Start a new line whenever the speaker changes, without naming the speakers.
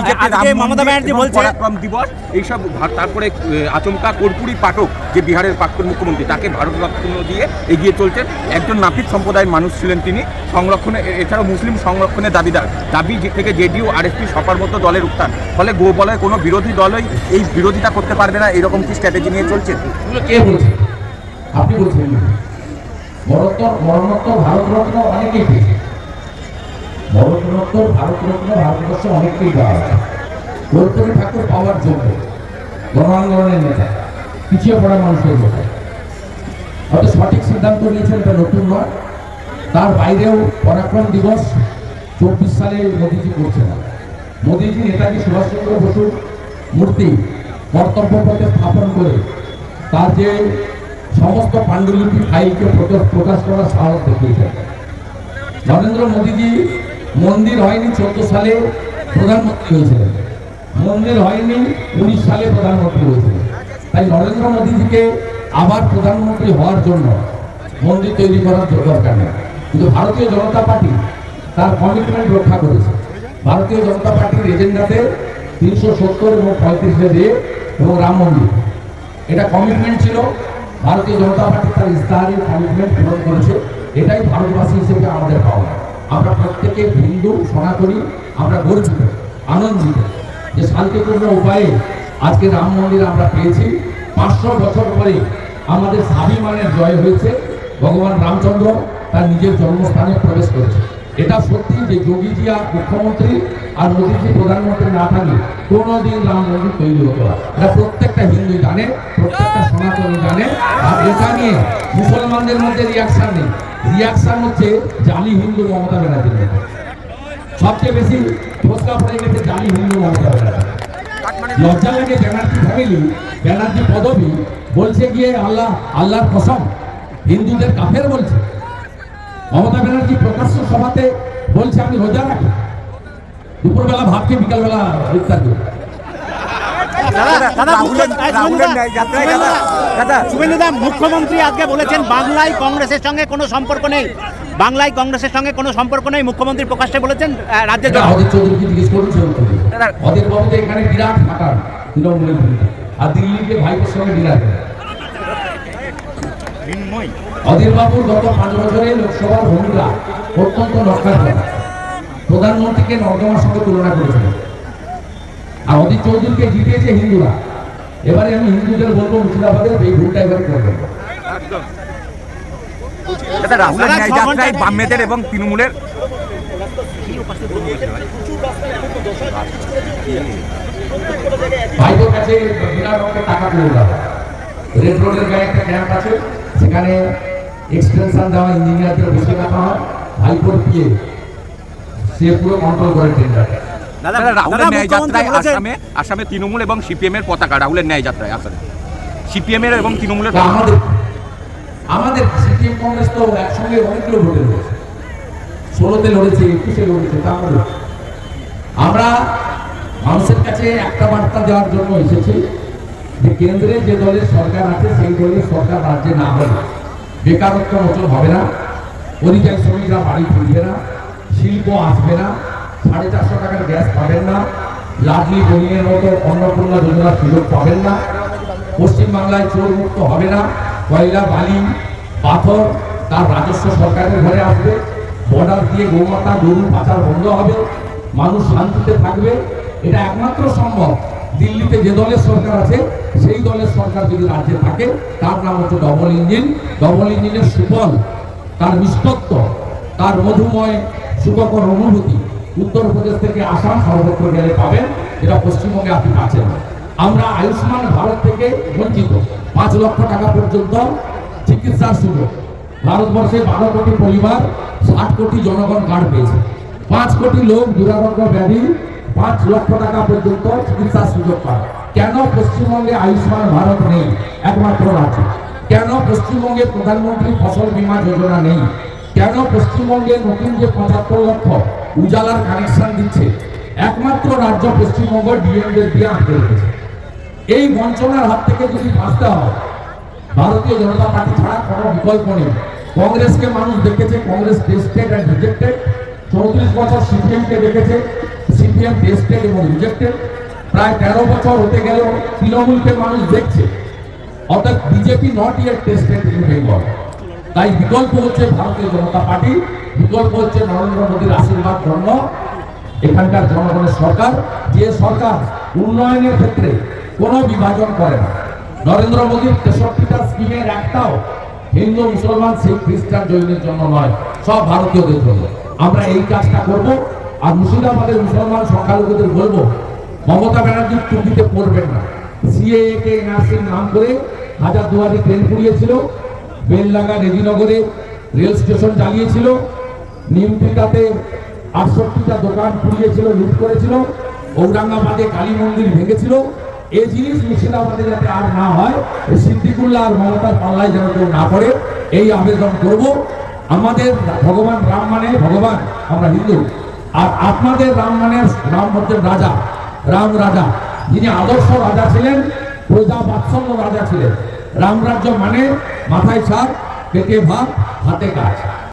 BJP
আজকে মমতা ব্যানার্জি বলছে
পরাক্রম দিবস এইসব তারপরে আচমকা কর্পূরী পাঠক যে বিহারের প্রাক্তন মুখ্যমন্ত্রী তাকে ভারত ভারতরত্ন দিয়ে এগিয়ে চলছেন একজন নাপিত সম্প্রদায়ের মানুষ ছিলেন তিনি। সংরক্ষণে এছাড়াও মুসলিম সংরক্ষণের দাবিদার। দাবি থেকে জেডিইউ আরএসপি সবার মতো দলের উত্থান ফলে গোবলয়ের কোনো বিরোধী দলই এই বিরোধিতা করতে পারবে না এরকম কি স্ট্র্যাটেজি নিয়ে চলছে?
কে বলছে? আপনি বলছেন মরণোত্তর ভারতরত্ন অনেকেই পেয়েছে। মরণোত্তর ভারতরত্ন ভারতবর্ষে অনেককেই দেওয়া আছে কর্পূরী ঠাকুর পাওয়ার জন্য গণ আন্দোলনের নেতা, পিছিয়ে পড়া মানুষের নেতা। হয়তো সঠিক সিদ্ধান্ত নিয়েছেন এটা নতুন নয়। তার বাইরেও পরাক্রম দিবস চব্বিশ সালে মোদীজি করছে না মোদীজি নেতাজি সুভাষচন্দ্র বসুর মূর্তি কর্তব্য পথে স্থাপন করে তার যে সমস্ত পাণ্ডুলিপি, ফাইলকে প্রকাশ করার সাহস দেখিয়েছেন। নরেন্দ্র মোদীজি মন্দির হয়নি চোদ্দ সালে প্রধানমন্ত্রী হয়েছিলেন। মন্দির হয়নি উনিশ সালে প্রধানমন্ত্রী হয়েছিলেন। তাই নরেন্দ্র মোদীজিকে আবার প্রধানমন্ত্রী হওয়ার জন্য মন্দির তৈরি করার দরকার নেই। কিন্তু ভারতীয় জনতা পার্টি তার কমিটমেন্ট রক্ষা করেছে। ভারতীয় জনতা পার্টির এজেন্ডাতে তিনশো সত্তর এবং পঁয়ত্রিশে দিয়ে এবং রাম মন্দির। এটা কমিটমেন্ট ছিল। ভারতীয় জনতা পার্টি তার ইস্তাহারের কমিটমেন্ট পূরণ করেছে। এটাই ভারতবাসী হিসেবে আমাদের পাওয়া আমরা প্রত্যেকে হিন্দু, সনাতনী, আমরা গর্বিত, আনন্দিত যে শান্তিপূর্ণ উপায়ে আজকে রাম মন্দির আমরা পেয়েছি। পাঁচশো বছর পরে আমাদের স্বাভিমানের জয় হয়েছে। ভগবান রামচন্দ্র তার নিজের জন্মস্থানে প্রবেশ করেছে। এটা সত্যি যে যোগীজি আর মুখ্যমন্ত্রী আর মোদীজি প্রধানমন্ত্রী না থাকলে কোনোদিন রাম মন্দির তৈরি হতো না। এটা প্রত্যেকটা হিন্দু জানে, প্রত্যেকটা সনাতনী জানে। আর এটা নিয়ে মুসলমানদের মধ্যে রিয়াকশন নেই। রিয়াকশন হচ্ছে জালি হিন্দু মমতা ব্যানার্জির মধ্যে। সবচেয়ে বেশি ফোসকা পড়ে গেছে জালি হিন্দু মমতা ব্যানার্জি। লজ্জা লাগে ব্যানার্জি ফ্যামিলি ব্যানার্জি পদবী বলছে গিয়ে আল্লাহ, আল্লাহর কসম, হিন্দুদের কাফের বলছে। মমতা ব্যানার্জি প্রকাশ্য সভাতে বলছে আমি রোজা রাখি। দুপুরবেলা ভাবকে বিকালবেলা ইফতার করি।
শুভেন্দুদা মুখ্যমন্ত্রী আজকে বলেছেন বাংলায় কংগ্রেসের সঙ্গে কোনো সম্পর্ক নেই। বাংলায় কংগ্রেসের সঙ্গে কোনো সম্পর্ক নেই মুখ্যমন্ত্রী প্রকাশ্যে বলেছেন রাজ্যের
এখানে বিরাট ফাটান তৃণমূলের আর দিল্লিকে ভাইপোর সঙ্গে ডিনার করে অধীর বাবুর গত পাঁচ বছরে লোকসভার ভূমিকা অত্যন্ত প্রধানমন্ত্রীকে নর্দমার সঙ্গে তুলনা করেছিল আর অধীর চৌধুরীকে জিতিয়েছে হিন্দুরা। এবারে আমি হিন্দুদের বলব মুর্শিদাবাদের এই ভুলটা এবারে করবেন।
রাহুলের ন্যায় যাত্রায় বামেদের এবং তৃণমূলের।
ভাইপোর কাছে বিরাট অঙ্কের টাকা তুলে দেওয়া রেড রোডের গায়ে একটা ক্যাম্প আছে। সেখানে এক্সটেনশন দেওয়া ইঞ্জিনিয়ারদের বসে রাখা হয় ভাইপোর পিয়ে সে পুরো কন্ট্রোল করে টেন্ডারটা
দাদা
দাদা রাহুলের ন্যায় যাত্রায় আসামে আসামে তৃণমূল এবং সিপিএম এর পতাকা রাহুলের ন্যায় যাত্রায় আসামে সিপিএম এর এবং তৃণমূলের
আমাদের আমাদের সিপিএম কংগ্রেস তো একসঙ্গে অনেকগুলো ভোটে লড়েছে। ষোলোতে লড়েছে একুশে লড়েছে তা আমরা আমরা মানুষের কাছে একটা বার্তা দেওয়ার জন্য এসেছি। যে কেন্দ্রে যে দলের সরকার আছে, সেই দলের সরকার রাজ্যে না হবে। বেকারত্ব মোচন হবে না। পরিযায়ী শ্রমিকরা বাড়ি ফিরবে না। শিল্প আসবে না। সাড়ে চারশো টাকার গ্যাস পাবেন না। লাডলি বনিয়ের মতো অন্নপূর্ণা যোজনার সুযোগ পাবেন না। পশ্চিমবাংলায় চোর মুক্ত হবে না। কয়লা, বালি, পাথর তার রাজস্ব সরকারের ঘরে আসবে। বর্ডার দিয়ে গোমাতা, গরু, পাচার বন্ধ হবে। মানুষ শান্তিতে থাকবে। এটা একমাত্র সম্ভব। দিল্লিতে যে দলের সরকার আছে সেই দলের সরকার যদি রাজ্যে থাকে, তার নাম হচ্ছে ডবল ইঞ্জিন। ডবল ইঞ্জিনের সুফল, তার নিষ্পত্ত, তার মধুময়, সুখকর অনুভূতি উত্তরপ্রদেশ থেকে আসাম, সর্বত্র গেলে পাবেন, যেটা পশ্চিমবঙ্গে আপনি পাচ্ছেন আমরা আয়ুষ্মান ভারত থেকে বঞ্চিত। পাঁচ লক্ষ টাকা পর্যন্ত চিকিৎসার সুযোগ। ভারতবর্ষে বারো কোটি পরিবার, ষাট কোটি জনগণ কার্ড পেয়েছে। পাঁচ কোটি লোক দুরারোগ্য ব্যাধি, পাঁচ লক্ষ টাকা পর্যন্ত চিকিৎসার সুযোগ পায় কেন পশ্চিমবঙ্গে আয়ুষ্মান ভারত নেই? একমাত্র রাজ্য। কেন পশ্চিমবঙ্গে প্রধানমন্ত্রী ফসল বীমা যোজনা নেই? কেন পশ্চিমবঙ্গে নতুন যে পঁচাত্তর লক্ষ উজালার কানেকশন দিচ্ছে, একমাত্র রাজ্য পশ্চিমবঙ্গ ডিএমদের দিয়ে আটকে রেখেছে। এই বঞ্চনার হাত থেকে যদি বাঁচতে হয়, ভারতীয় জনতা পার্টি ছাড়া কোনো বিকল্প নেই। কংগ্রেসকে মানুষ দেখেছে, কংগ্রেস টেস্টেড অ্যান্ড রিজেক্টেড চৌত্রিশ বছর সিপিএমকে দেখেছে সিপিএম টেস্টেড এবং রিজেক্টেড প্রায় তেরো বছর হতে গেল তৃণমূলকে মানুষ দেখছে। অর্থাৎ BJP not yet tested in Bengal তাই বিকল্প হচ্ছে ভারতীয় জনতা পার্টি, বিকল্প হচ্ছে নরেন্দ্র মোদীর আশীর্বাদ জন্ম, এখানকার জনগণের সরকার, যে সরকার উন্নয়নের ক্ষেত্রে কোনো বিভাজন করে না। নরেন্দ্র মোদীর তেষট্টিটা স্কিমের একটাও হিন্দু, মুসলমান, শিখ, খ্রিস্টান জৈনের জন্য নয়, সব ভারতীয়দের জন্য। আমরা এই কাজটা করব, আর মুর্শিদাবাদের মুসলমান সংখ্যালঘুদের বলব মমতা ব্যানার্জির টুপিতে পড়বেন না। সিএএ কে এনআরসির নাম করে হাজার দুয়ারি ট্রেন পুড়িয়েছিল বেললাগা রেজিনগরে রেল স্টেশন জ্বালিয়েছিল নিমপিটাতে আটষট্টিটা দোকান পুড়িয়েছিল, লুট করেছিল, ঔরঙ্গাবাদে কালী মন্দির ভেঙেছিল। এই জিনিস মুর্শিদাবাদে যাতে আর না হয় সিদ্দিকুল্লাহ আর মমতার পাল্লায় যেন কেউ না পড়ে, এই আবেদন করব। আমাদের ভগবান রাম মানে ভগবান, আমরা হিন্দু। আর আপনাদের রাম মানে রাম হচ্ছেন রাজা। রাম রাজা। যিনি আদর্শ রাজা ছিলেন, প্রজা বাৎসল্য রাজা ছিলেন। রাম রাজ্য মানে মাথায় ছাড় পেটে ভাত, হাতে কাজ।